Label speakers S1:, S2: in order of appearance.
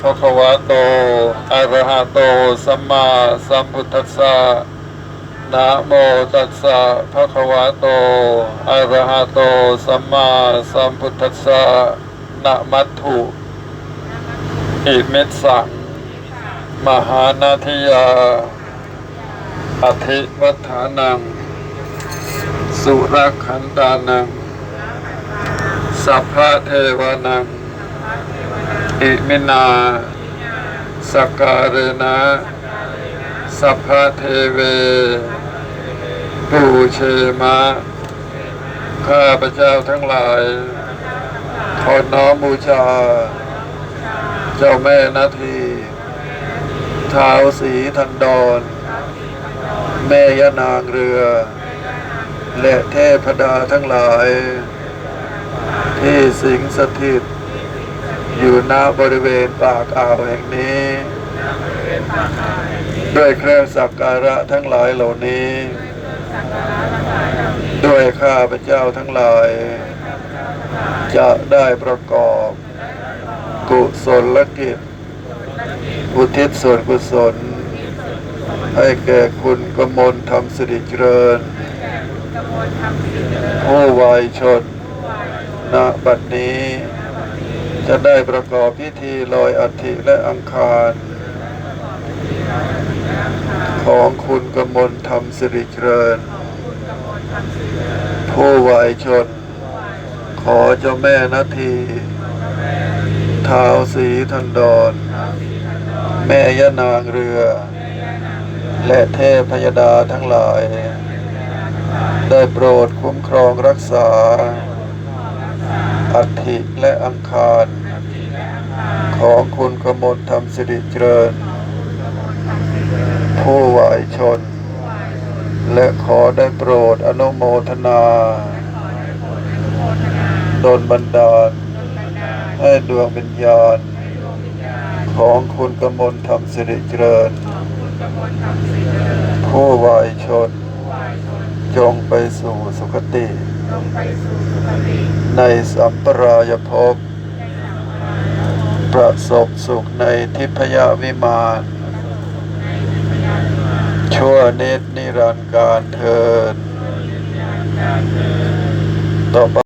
S1: ภะควะโตอะระหะโตสัมมาสัมพุทธัสสะนะโมตัสสะภะคะวะโตอะระหะโตสัมมาสัมพุทธัสสะนะมัตถุอิมิสสังมหานาทิยาอธิวัฏานัง สุรคันตานัง สัพพะเทวานัง อิมินาสกการณะสัพพเทเว ปูเชมะ ข้าพระเจ้าทั้งหลาย ขอน้อมบูชา เจ้าแม่นาทีท้าวสีทันดอนแม่ยานางเรือ และเทพดาทั้งหลาย ที่สิงสถิต อยู่ณบริเวณปากอ่าวแห่งนี้ ด้วยเครื่องสักการะทั้งหลายเหล่านี้ ด้วยข้าพเจ้าทั้งหลาย จะได้ประกอบ กุศลกิจอุทิศส่วนกุศล ให้แก่คุณกมลธรรมสิริเจริญผู้วายชนณบัดนี้ จะได้ประกอบพิธีลอยอัฐิและอังคาร ของคุณกมลธรรมสิริเจริญ ผู้วายชน ขอเจ้าแม่นาทีท้าวสีทันดอนแม่ยานางเรือ และเทพยดาทั้งหลาย ได้โปรดคุ้มครองรักษา อัฐิและอังคาร ของคุณกมลธรรมสิริเจริญ ผู้วายชน และขอได้โปรดอนุโมทนาดลบันดาล ให้ดวงวิญญาณ ของคุณกมลธรรมสิริเจริญ ผู้วายชน จงไปสู่สุคติ ในสัมปรายภพประสบสุขในทิพยวิมานชั่วนิดนิรันดร์การเทินต่อไป